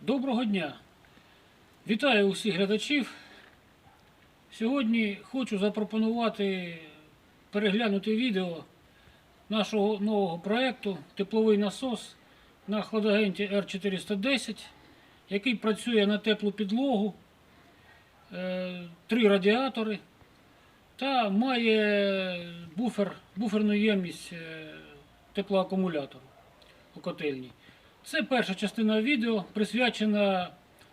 Доброго дня! Вітаю усіх глядачів. Сьогодні хочу запропонувати переглянути відео нашого нового проєкту Тепловий насос на хладагенті R410, який працює на теплу підлогу, е, три радіатори та має буфер, буферну ємність е, теплоакумулятору у котельні. Це перша частина відео присвячена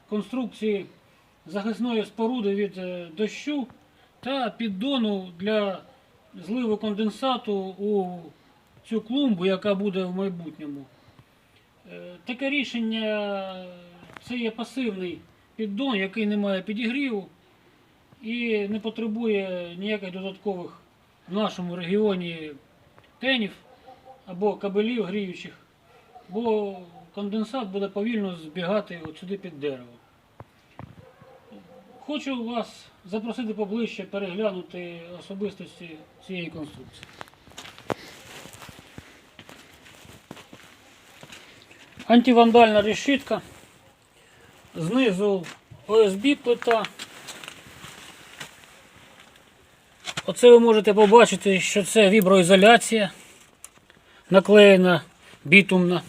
конструкції захисної споруди від е, дощу та піддону для зливу конденсату у цю клумбу, яка буде в майбутньому. Е, Таке рішення це є пасивний піддон, який не має підігріву і не потребує ніяких додаткових в нашому регіоні тенів або кабелів гріючих бо конденсат буде повільно збігати от сюди під дерево. Хочу вас запросити поближче переглянути особистості цієї конструкції. Антивандальна решітка. Знизу ОСБ плита. Оце ви можете побачити, що це віброізоляція наклеєна бітумна.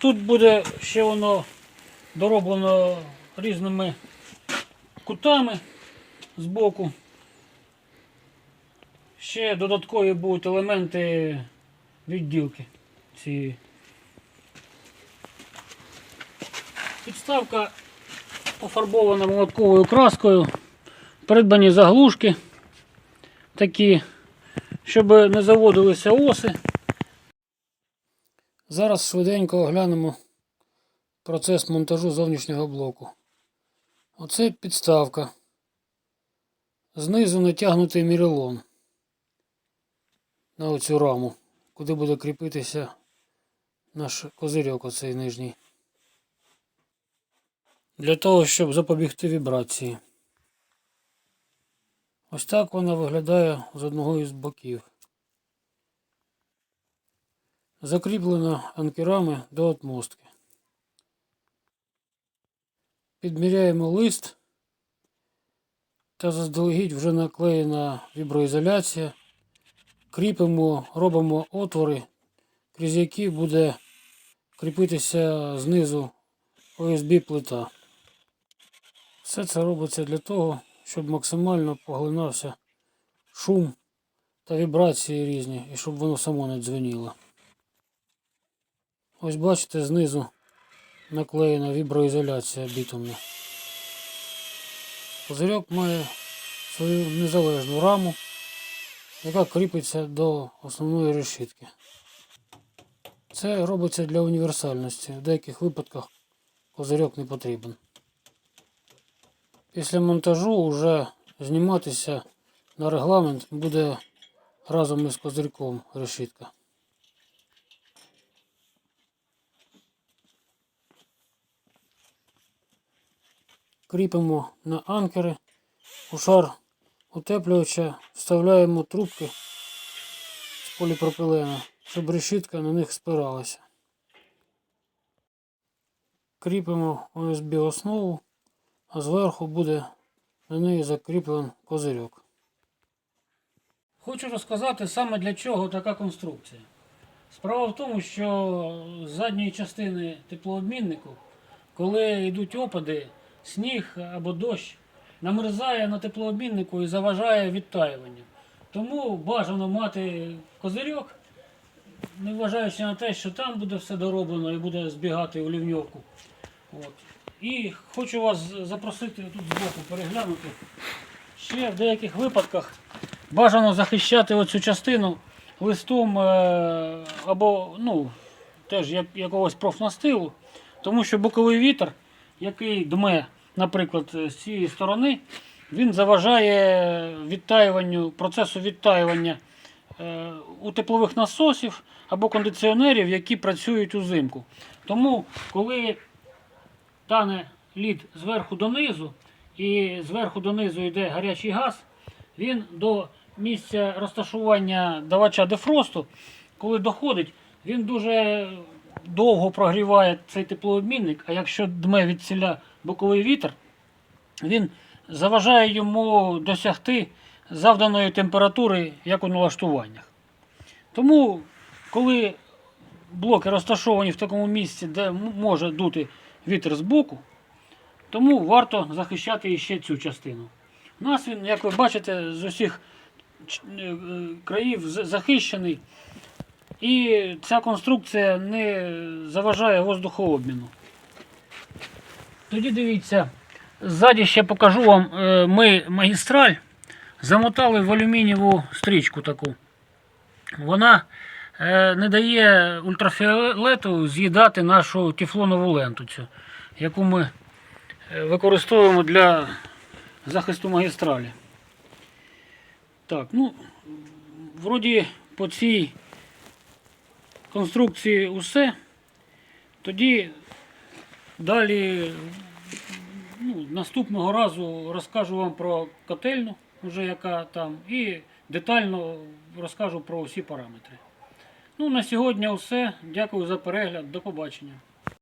Тут буде ще воно дороблено різними кутами з боку. Ще додаткові будуть елементи відділки цієї. Підставка пофарбована молотковою краскою. Придбані заглушки такі, щоб не заводилися оси. Зараз швиденько оглянемо процес монтажу зовнішнього блоку. Оце підставка. Знизу натягнутий мірелон на оцю раму, куди буде кріпитися наш козирьок оцей нижній. Для того, щоб запобігти вібрації. Ось так вона виглядає з одного із боків закріплена анкерами до отмостки. Підміряємо лист та заздалегідь вже наклеєна віброізоляція. Кріпимо, робимо отвори, крізь які буде кріпитися знизу ОСБ плита. Все це робиться для того, щоб максимально поглинався шум та вібрації різні і щоб воно само не дзвеніло. Ось бачите, знизу наклеєна віброізоляція бітумна. Козирьок має свою незалежну раму, яка кріпиться до основної решітки. Це робиться для універсальності. В деяких випадках козирьок не потрібен. Після монтажу вже зніматися на регламент буде разом із козирьком решітка. Кріпимо на анкери. У шар утеплювача вставляємо трубки з поліпропилена, щоб решітка на них спиралася. Кріпимо ОСБ основу, а зверху буде на неї закріплений козирьок. Хочу розказати саме для чого така конструкція. Справа в тому, що з задньої частини теплообміннику, коли йдуть опади, сніг або дощ намерзає на теплообміннику і заважає відтаюванню. Тому бажано мати козирьок, незважаючи на те, що там буде все дороблено і буде збігати у лівньовку. От. І хочу вас запросити тут збоку переглянути. Ще в деяких випадках бажано захищати оцю частину листом е, або ну, теж якогось профнастилу, тому що боковий вітер, який дме, наприклад, з цієї сторони, він заважає відтаюванню, процесу відтаювання е, у теплових насосів або кондиціонерів, які працюють узимку. Тому, коли тане лід зверху донизу, і зверху донизу йде гарячий газ, він до місця розташування давача дефросту, коли доходить, він дуже довго прогріває цей теплообмінник, а якщо дме від ціля боковий вітер, він заважає йому досягти завданої температури, як у налаштуваннях. Тому, коли блоки розташовані в такому місці, де може дути вітер з боку, тому варто захищати іще цю частину. У нас він, як ви бачите, з усіх е, е, країв захищений. І ця конструкція не заважає воздухообміну. Тоді дивіться, ззаді ще покажу вам, е, ми магістраль замотали в алюмінієву стрічку таку. Вона е, не дає ультрафіолету з'їдати нашу тефлонову ленту, цю, яку ми е, використовуємо для захисту магістралі. Так, ну, вроді по цій конструкції усе. Тоді далі ну, наступного разу розкажу вам про котельну, вже яка там, і детально розкажу про усі параметри. Ну, на сьогодні все. Дякую за перегляд. До побачення.